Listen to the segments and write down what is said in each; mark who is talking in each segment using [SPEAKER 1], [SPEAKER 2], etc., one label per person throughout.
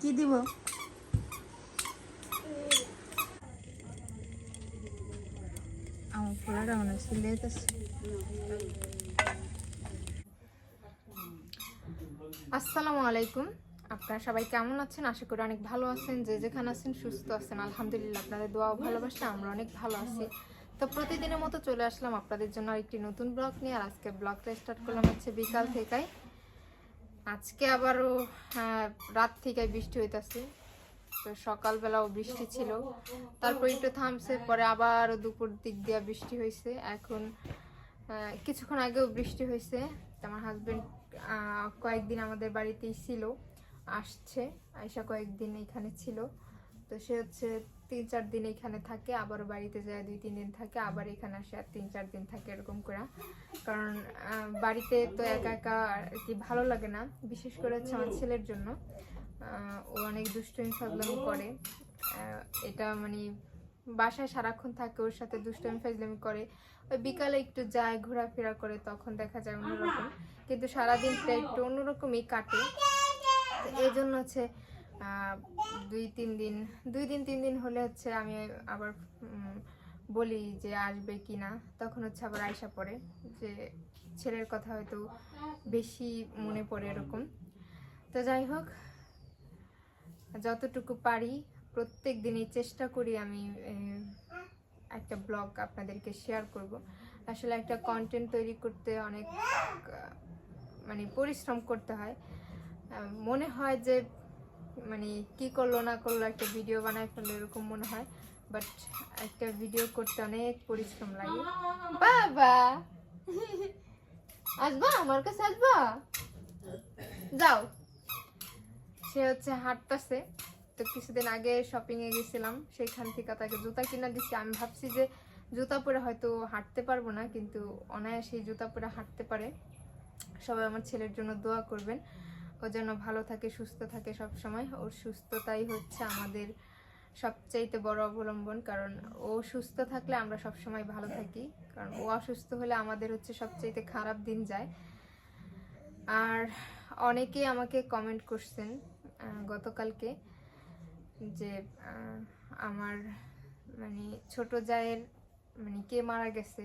[SPEAKER 1] কি দিব?
[SPEAKER 2] আসসালামু আলাইকুম। আপনারা সবাই কেমন আছেন? আশা করি অনেক ভালো আছেন। যে যেখানে আছেন সুস্থ আছেন। আলহামদুলিল্লাহ, আপনাদের দোয়া ও ভালোবাসা আমরা অনেক ভালো আছি। তো প্রতিদিনের মতো চলে আসলাম আপনাদের জন্য আরেকটি নতুন ব্লগ নিয়ে। আর আজকে ব্লগটা স্টার্ট করলাম হচ্ছে বিকাল থেকেই। আজকে আবারও হ্যাঁ, রাত থেকে বৃষ্টি হইতাছে। তো সকালবেলাও বৃষ্টি ছিল। তারপর একটু থামছে পরে আবার দুপুর দিক দিয়ে বৃষ্টি হয়েছে এখন কিছুক্ষণ আগেও বৃষ্টি হয়েছে আমার হাজবেন্ড কয়েকদিন আমাদের বাড়িতেই ছিল আসছে আয়সা কয়েকদিন এখানে ছিল। তো সে হচ্ছে তিন চার দিন এখানে থাকে আবার বাড়িতে যায় দুই তিন দিন থাকে, আবার এখানে আসে আর তিন চার দিন থাকে এরকম করে। কারণ বাড়িতে তো একা একা আর কি ভালো লাগে না, বিশেষ করে হচ্ছে আমার ছেলের জন্য। ও অনেক দুষ্টুমি, ফাজলামি করে। এটা মানে বাসায় সারাক্ষণ থাকে, ওর সাথে দুষ্টুমি, ফাজলামি করে। ওই বিকালে একটু যায়, ঘোরাফেরা করে, তখন দেখা যায় অন্যরকম। কিন্তু সারাদিনটা একটু অন্যরকমই কাটে। এই জন্য হচ্ছে দুই, তিন দিন, দুই দিন, তিন দিন হলে হচ্ছে আমি আবার বলি যে আসবে কি না তখন হচ্ছে আবার আয়সা পড়ে, যে ছেলের কথা হয়তো বেশি মনে পড়ে এরকম। তো যাই হোক, যতটুকু পারি প্রত্যেক দিনই চেষ্টা করি আমি একটা ব্লগ আপনাদেরকে শেয়ার করব। আসলে একটা কন্টেন্ট তৈরি করতে অনেক মানে পরিশ্রম করতে হয়। মনে হয় যে মানে কি করল না করল একটা ভিডিও বানায় ফেলল এরকম মনে হয়। বাট একটা ভিডিও করতে অনেক পরিশ্রম লাগে। বাবা! আসবা? আমার কাছে আসবা? যাও। সে হচ্ছে হাঁটতেছে। তো কিছুদিন আগে শপিং এ গেছিলাম। সেইখান থেকে তাকে জুতা কিনা দিচ্ছি আমি ভাবছি যে জুতা পরে হয়তো হাঁটতে পারব না, কিন্তু অনায়াসেই জুতা পরে হাঁটতে পারে। সবাই আমার ছেলের জন্য দোয়া করবেন। ও যেন ভালো থাকে, সুস্থ থাকে সব সময় ওর সুস্থতাই হচ্ছে আমাদের সবচাইতে বড় অবলম্বন, কারণ ও সুস্থ থাকলে আমরা সব সময় ভালো থাকি। কারণ ও অসুস্থ হলে আমাদের হচ্ছে সবচাইতে খারাপ দিন যায়। আর অনেকেই আমাকে কমেন্ট করছেন গতকালকে যে আমার মানে ছোট জায়ের মানে কে মারা গেছে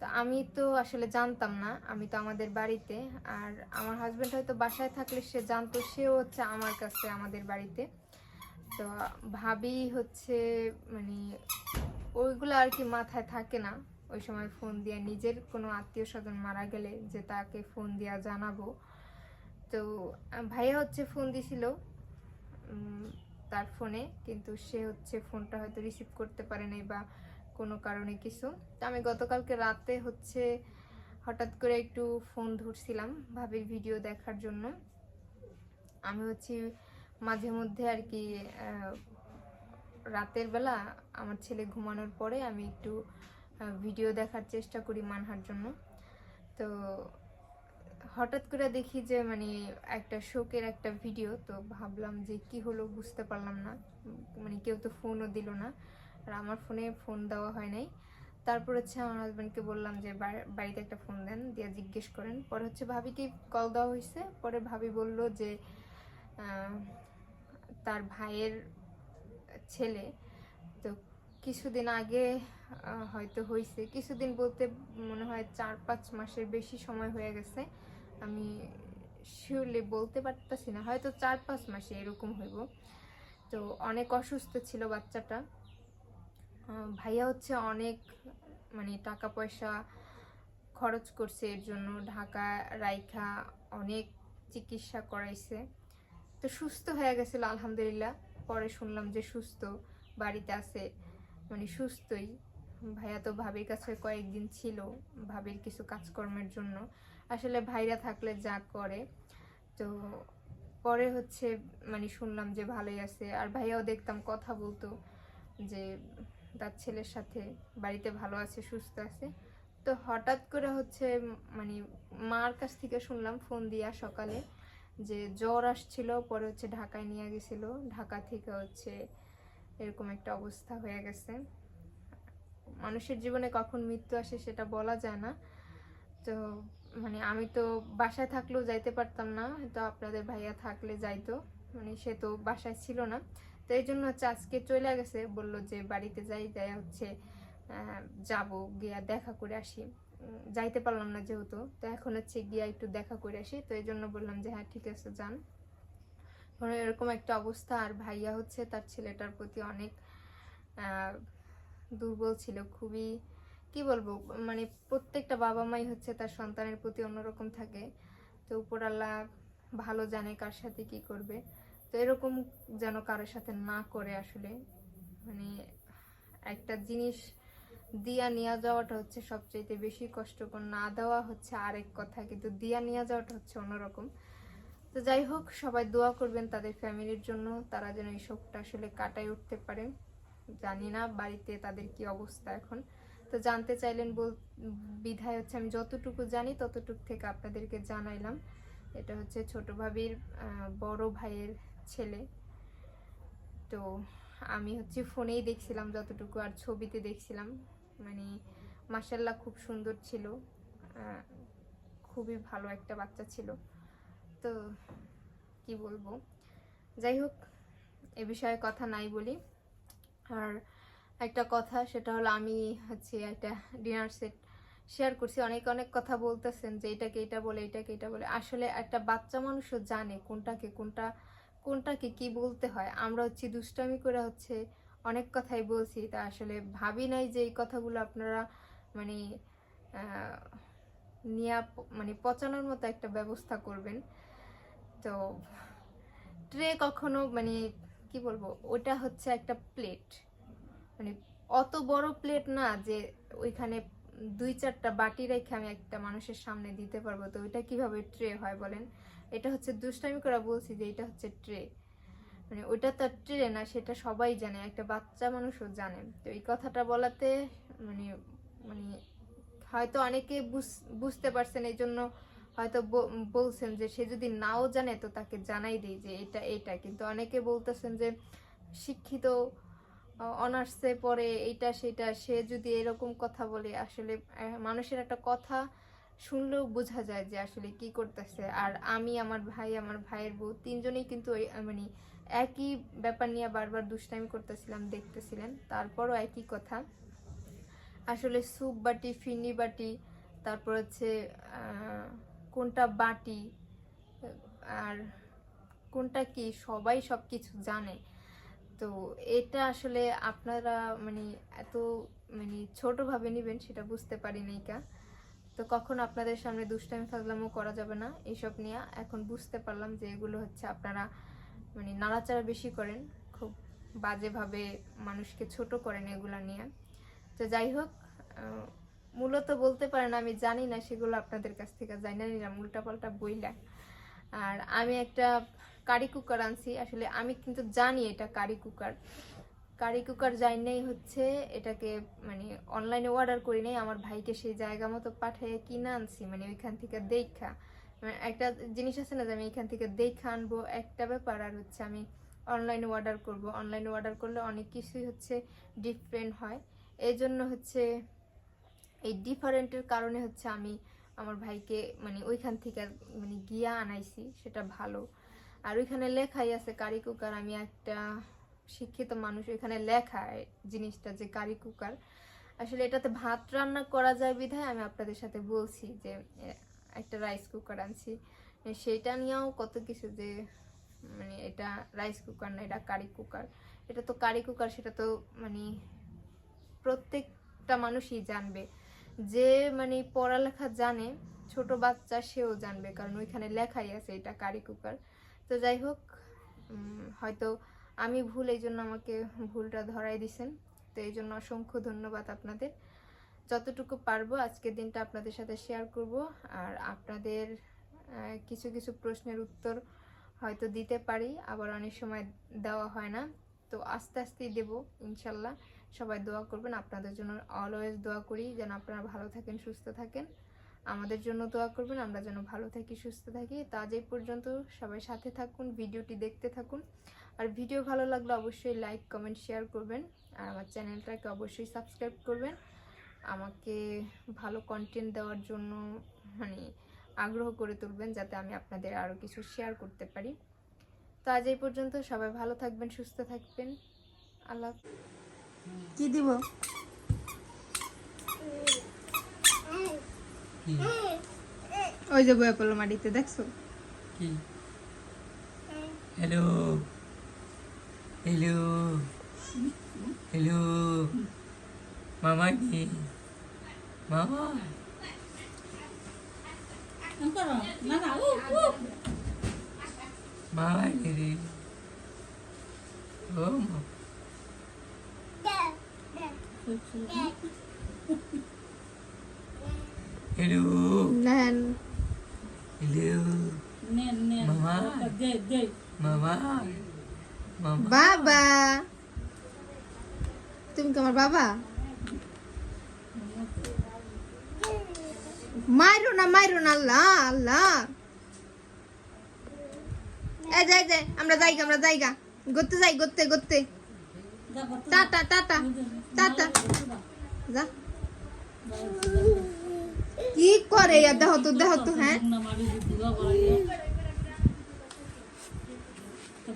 [SPEAKER 2] তো আমি তো আসলে জানতাম না, আমি তো আমাদের বাড়িতে। আর আমার হাজব্যান্ড হয়তো বাসায় থাকলে সে জানতো, সেও হচ্ছে আমার কাছে, আমাদের বাড়িতে। তো ভাবি হচ্ছে মানে ওইগুলো আর কি মাথায় থাকে না। ওই সময় ফোন দিয়ে নিজের কোনো আত্মীয় স্বজন মারা গেলে যে তাকে ফোন দিয়া জানাব। তো ভাইয়া হচ্ছে ফোন দিছিল তার ফোনে কিন্তু সে হচ্ছে ফোনটা হয়তো রিসিভ করতে পারে নাই বা কোনো কারণে কিছু। তো আমি গতকালকে রাতে হচ্ছে হঠাৎ করে একটু ফোন ধরছিলাম ভাবির ভিডিও দেখার জন্য। আমি হচ্ছে মাঝে মধ্যে আর কি রাতের বেলা আমার ছেলে ঘুমানোর পরে আমি একটু ভিডিও দেখার চেষ্টা করি মানহার জন্য। তো হঠাৎ করে দেখি যে মানে একটা শোকের একটা ভিডিও, তো ভাবলাম যে কি হলো বুঝতে পারলাম না। মানে কেউ তো ফোনও দিল না। আর আমার ফোনে ফোন দেওয়া হয় নাই। তারপর হচ্ছে আমার হাজব্যান্ডকে বললাম যে বাড়িতে একটা ফোন দেন। দিয়ে জিজ্ঞেস করেন। পরে হচ্ছে ভাবিকে কল দেওয়া হয়েছে পরে ভাবি বলল যে তার ভাইয়ের ছেলে তো কিছুদিন আগে হয়তো হয়েছে কিছুদিন বলতে মনে হয় চার, পাঁচ মাসের বেশি সময় হয়ে গেছে। আমি শিওরলি বলতে পারতেছি না। হয়তো চার, পাঁচ মাসে এরকম হইব। তো অনেক অসুস্থ ছিল বাচ্চাটা। ভাইয়া হচ্ছে অনেক মানে টাকা পয়সা খরচ করছে, এর জন্য ঢাকা, রাইখা অনেক চিকিৎসা করাইছে। তো সুস্থ হয়ে গেছিল, আলহামদুলিল্লাহ। পরে শুনলাম যে সুস্থ, বাড়িতে আছে মানে সুস্থই। ভাইয়া তো ভাবির কাছে কয়েকদিন ছিল, ভাবির কিছু কাজকর্মের জন্য। আসলে ভাইরা থাকলে যা করে। তো পরে হচ্ছে মানে শুনলাম যে ভালোই আছে। আর ভাইয়াও দেখতাম কথা বলতো, যে তার ছেলের সাথে বাড়িতে ভালো আছে, সুস্থ আছে। তো হঠাৎ করে হচ্ছে মানে মার কাছ থেকে শুনলাম ফোন দিয়া সকালে যে জ্বর আসছিল, পরে হচ্ছে ঢাকায় নিয়ে গেছিল। ঢাকা থেকে হচ্ছে এরকম একটা অবস্থা হয়ে গেছে। মানুষের জীবনে কখন মৃত্যু আসে সেটা বলা যায় না। তো মানে আমি তো বাসায় থাকলেও যাইতে পারতাম না। তো আপনাদের ভাইয়া থাকলে যাইতো। মানে সে তো বাসায় ছিল না। তো এই জন্য হচ্ছে আজকে চলে গেছে, বলল যে বাড়িতে যাই যাই হচ্ছে যাব, গিয়া দেখা করে আসি। যাইতে পারলাম না যেহেতু, তো এখন হচ্ছে গিয়া একটু দেখা করে আসি। তো এই জন্য বললাম যে হ্যাঁ ঠিক আছে, যান। কারণ এরকম একটা অবস্থা, আর ভাইয়া হচ্ছে তার ছেলেটার প্রতি অনেক দুর্বল ছিল, খুবই, কি বলব মানে প্রত্যেকটা বাবা মাই হচ্ছে তার সন্তানের প্রতি অন্যরকম থাকে। তো উপরাল্লাহ ভালো জানে কার সাথে কি করবে। তো এরকম যেন কারোর সাথে না করে আসলে। মানে একটা জিনিস দিয়া নিয়ে যাওয়াটা হচ্ছে সবচেয়ে বেশি কষ্টকর। না দেওয়া হচ্ছে আরেক কথা, কিন্তু দিয়া নিয়ে যাওয়াটা হচ্ছে অন্যরকম। তো যাই হোক, সবাই দোয়া করবেন তাদের ফ্যামিলির জন্য, তারা যেন এই শোকটা আসলে কাটায় উঠতে পারে। জানি না বাড়িতে তাদের কি অবস্থা এখন। তো জানতে চাইলেন বল, বিধায় হচ্ছে আমি যতটুকু জানি ততটুকু থেকে আপনাদেরকে জানাইলাম। এটা হচ্ছে ছোট ভাবির বড় ভাইয়ের ছেলে। তো আমি হচ্ছে ফোনেই দেখছিলাম যতটুকু আর ছবিতে দেখছিলাম। মানে মাসাল্লাহ খুব সুন্দর ছিল। খুবই ভালো একটা বাচ্চা ছিল। তো কি বলব? যাই হোক, এ বিষয়ে কথা নাই বলি। আর একটা কথা, সেটা হলো আমি হচ্ছে একটা ডিনার সেট শেয়ার করছি। অনেক অনেক কথা বলতেছেন যে এটাকে এটা বলে এটাকে এটা বলে। আসলে একটা বাচ্চা মানুষও জানে কোনটাকে কোনটা কোনটাকে কি বলতে হয়? আমরা হচ্ছে দুষ্টামি করে হচ্ছে অনেক কথাই বলছি। তা আসলে ভাবি নাই যে এই কথাগুলো আপনারা মানে নিয়া মানে পচানোর মতো একটা ব্যবস্থা করবেন। তো ট্রে কখনো মানে কি বলব, ওটা হচ্ছে একটা প্লেট। মানে অত বড় প্লেট না যে ওইখানে দুই চারটা বাটি রেখে আমি একটা মানুষের সামনে দিতে পারব। তো ওইটা কীভাবে ট্রে হয় বলেন? এটা হচ্ছে দুষ্টামি করে বলছি যে এটা হচ্ছে ট্রে। মানে ওইটা তো ট্রে না, সেটা সবাই জানে, একটা বাচ্চা মানুষও জানে। তো এই কথাটা বলাতে মানে মানে হয়তো অনেকে বুঝ- বুঝতে পারছেন এই জন্য হয়তো বলছেন যে সে যদি নাও জানে তো তাকে জানাই দিই যে এটা এটা। কিন্তু অনেকে বলতেছেন যে শিক্ষিত অনার্সে পড়ে, এইটা, সেটা, সে যদি এরকম কথা বলে, আসলে মানুষের একটা কথা শুনলেও বোঝা যায় যে আসলে কি করতেছে। আর আমি, আমার ভাই, আমার ভাইয়ের বউ তিনজনেই কিন্তু মানে একই ব্যাপার নিয়ে বারবার দুষ্টামি করতেছিলাম, দেখতেছিলেন। তারপরও একই কথা। আসলে স্যুপ বাটি ফিরনি বাটি, তারপর হচ্ছে কোনটা বাটি, আর কোনটা কি, সবাই সব কিছু জানে। তো এটা আসলে আপনারা মানে এত মানে ছোটোভাবে নেবেন সেটা বুঝতে পারি নাই কা। তো কখন আপনাদের সামনে দুষ্টামি ফাজলামও করা যাবে না এইসব নিয়ে। এখন বুঝতে পারলাম যে এগুলো হচ্ছে আপনারা মানে নাড়াচাড়া বেশি করেন, খুব বাজেভাবে মানুষকে ছোট করেন এগুলো নিয়ে। তো যাই হোক মূলত বলতে পারেন আমি জানি না, সেগুলো আপনাদের কাছ থেকে জানি না নিলাম উল্টাপাল্টা বইলা। আর আমি একটা কারি কুকার আনছি, আসলে আমি কিন্তু জানি এটা কারি কুকার কারি কুকার যাই নাই হচ্ছে, এটাকে মানে অনলাইনে অর্ডার করি নাই, আমার ভাইকে সেই জায়গা মতো পাঠিয়ে কিনে আনছি মানে ওইখান থেকে দেখা। মানে একটা জিনিস আছে না যে আমি এখান থেকে দেখা আনব, একটা ব্যাপার আর হচ্ছে আমি অনলাইনে অর্ডার করব। অনলাইনে অর্ডার করলে অনেক কিছুই হচ্ছে ডিফারেন্ট হয়। এই জন্য হচ্ছে এই ডিফারেন্টের কারণে হচ্ছে আমি আমার ভাইকে মানে ওইখান থেকে মানে গিয়া আনাইছি, সেটা ভালো। আর ওইখানে লেখাই আছে কারি কুকার আমি একটা শিক্ষিত মানুষ এখানে লেখা জিনিসটা যে কারি কুকার আসলে এটাতে ভাত রান্না করা যায় বিধায় আমি আপনাদের সাথে বলছি যে একটা রাইস কুকার আনছি। এ, সেইটা নিয়েও কত কিছু যে মানে এটা রাইস কুকার না এটা কারি কুকার এটা তো কারি কুকার সেটা তো মানে প্রত্যেকটা মানুষই জানবে। যে মানে পড়ালেখা জানে ছোট বাচ্চা সেও জানবে কারণ ওইখানে লেখাই আছে এটা কারি কুকার তো যাই হোক হয়তো আমি ভুল, এই জন্য আমাকে ভুলটা ধরাই দিছেন। তো এই জন্য অসংখ্য ধন্যবাদ আপনাদের। যতটুকু পারব আজকের দিনটা আপনাদের সাথে শেয়ার করব। আর আপনাদের কিছু কিছু প্রশ্নের উত্তর হয়তো দিতে পারি, আবার অনেক সময় দেওয়া হয় না। তো আস্তে আস্তেই দেবো, ইনশাল্লাহ। সবাই দোয়া করবেন, আপনাদের জন্য অলওয়েজ দোয়া করি, যেন আপনারা ভালো থাকেন, সুস্থ থাকেন। আমাদের জন্য দোয়া করবেন, আমরা যেন ভালো থাকি, সুস্থ থাকি। তা এই পর্যন্ত সবাই সাথে থাকুন, ভিডিওটি দেখতে থাকুন। আর ভিডিও ভালো লাগলে অবশ্যই লাইক কমেন্ট শেয়ার করবেন। আর আমার চ্যানেলটাকে অবশ্যই সাবস্ক্রাইব করবেন। আমাকে ভালো কন্টেন্ট দেওয়ার জন্য মানে আগ্রহ করে তুলবেন যাতে আমি আপনাদের আরও কিছু শেয়ার করতে পারি। তো আজ এই পর্যন্ত সবাই ভালো থাকবেন সুস্থ থাকবেন। আল্লাহ
[SPEAKER 1] কি দিব? ওই যে বয়া পড়ল মাটিতে দেখছ?
[SPEAKER 3] কি হ্যালো হ্যালো হ্যালো মামা কি মামা মামা কি রে ও মা হ্যালো
[SPEAKER 1] নেন
[SPEAKER 3] হ্যালো মামা মামা মামা
[SPEAKER 1] বাবা। তুমি কি আমার বাবা? মাইরো না মাইরো না, আল্লাহ আল্লাহ। এই যাই যাই, আমরা যাই আমরা যাইগা গড়তে যাই, গড়তে গড়তে। Tata tata tata. যা। কি করে? দেহ তো দেহ তো হ্যাঁ?